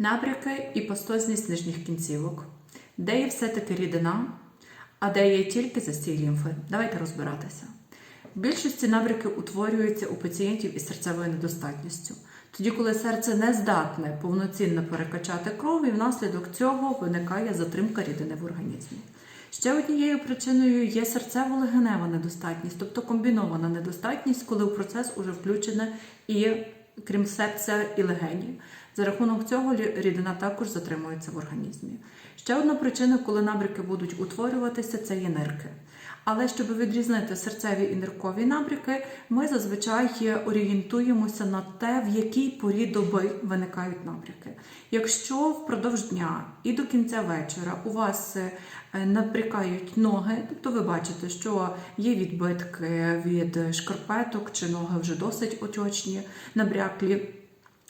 Набряки і пастозність нижніх кінцівок, де є все-таки рідина, а де є тільки застій лімфи. Давайте розбиратися. В більшості набряки утворюються у пацієнтів із серцевою недостатністю. Тоді, коли серце не здатне повноцінно перекачати кров, і внаслідок цього виникає затримка рідини в організмі. Ще однією причиною є серцево-легенева недостатність, тобто комбінована недостатність, коли в процес уже включене і крім серця і легенів. За рахунок цього рідина також затримується в організмі. Ще одна причина, коли набряки будуть утворюватися, це є нирки. Але щоб відрізнити серцеві і ниркові набряки, ми зазвичай орієнтуємося на те, в якій порі доби виникають набряки. Якщо впродовж дня і до кінця вечора у вас е, набрякають ноги, тобто ви бачите, що є відбитки від шкарпеток, чи ноги вже досить оточні, набряклі.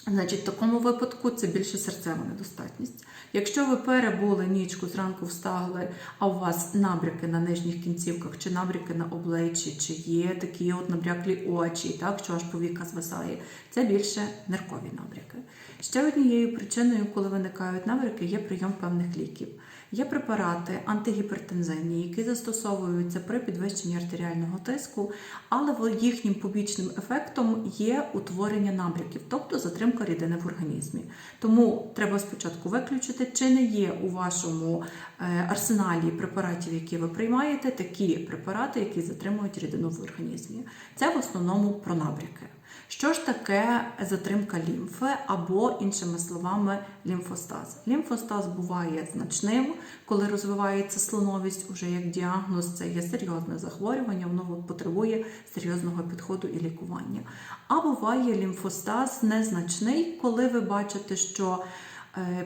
Значить, в такому випадку це більше серцева недостатність. Якщо ви перебули нічку, зранку встали, а у вас набряки на нижніх кінцівках, чи набряки на обличчі, чи є такі от набряклі очі, так, що аж повіка звисає, це більше ниркові набряки. Ще однією причиною, коли виникають набряки, є прийом певних ліків. Є препарати антигіпертензивні, які застосовуються при підвищенні артеріального тиску, але їхнім побічним ефектом є утворення набряків, тобто затримка рідини в організмі. Тому треба спочатку виключити, чи не є у вашому е, арсеналі препаратів, які ви приймаєте, такі препарати, які затримують рідину в організмі. Це в основному про набряки. Що ж таке затримка лімфи або, іншими словами, лімфостаз? Лімфостаз буває значним, коли розвивається слоновість, уже як діагноз, це є серйозне захворювання, воно потребує серйозного підходу і лікування. А буває лімфостаз незначний, коли ви бачите, що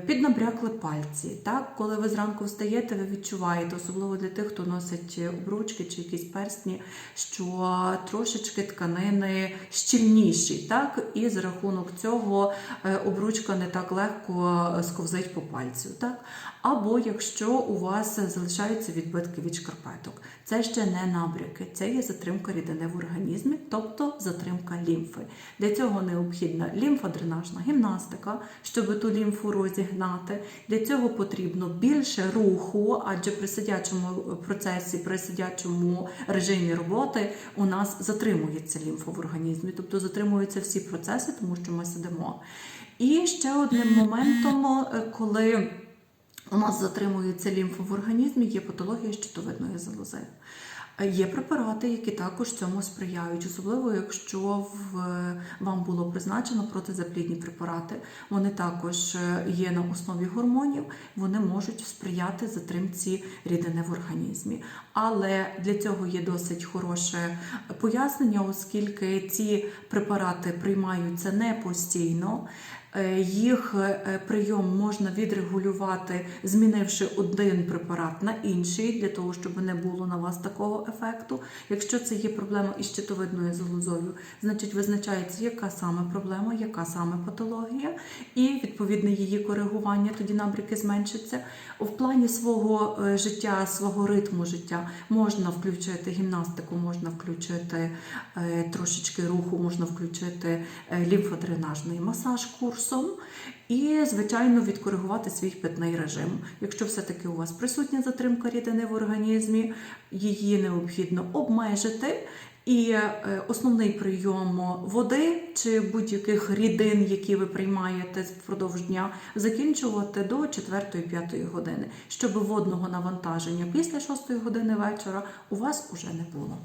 Піднабрякли пальці, так? Коли ви зранку встаєте, ви відчуваєте, особливо для тих, хто носить обручки чи якісь персні, що трошечки тканини щільніші, так? І за рахунок цього е, обручка не так легко сковзить по пальцю, так? Або якщо у вас залишаються відбитки від шкарпеток, це ще не набряки, це є затримка рідини в організмі, тобто затримка лімфи. Для цього необхідна лімфодренажна гімнастика, щоб ту лімфу розігнати. Для цього потрібно більше руху, адже при сидячому процесі, при сидячому режимі роботи у нас затримується лімфа в організмі, тобто затримуються всі процеси, тому що ми сидимо. І ще одним моментом, е, коли у нас затримується лімфа в організмі, є патологія щитовидної залози. Є препарати, які також цьому сприяють, особливо якщо в, вам було призначено протизаплідні препарати. Вони також е, є на основі гормонів, вони можуть сприяти затримці рідини в організмі. Але для цього є досить хороше пояснення, оскільки ці препарати приймаються не постійно. Е, Їх е, прийом можна відрегулювати, змінивши один препарат на інший, для того, щоб не було на вас такого ефекту. Якщо це є проблема із щитовидною залозою, значить визначається, яка саме проблема, яка саме патологія, і відповідне її коригування, тоді набряки зменшаться. В плані свого е, життя, свого ритму життя можна включити гімнастику, можна включити трошечки руху, можна включити лімфодренажний масаж курсом і, звичайно, відкоригувати свій питний режим. Якщо все-таки у вас присутня затримка рідини в організмі, її необхідно обмежити. І е, основний прийом води чи будь-яких рідин, які ви приймаєте впродовж дня, закінчувати до 4-5 години, щоб водного навантаження після 6 години вечора у вас уже не було.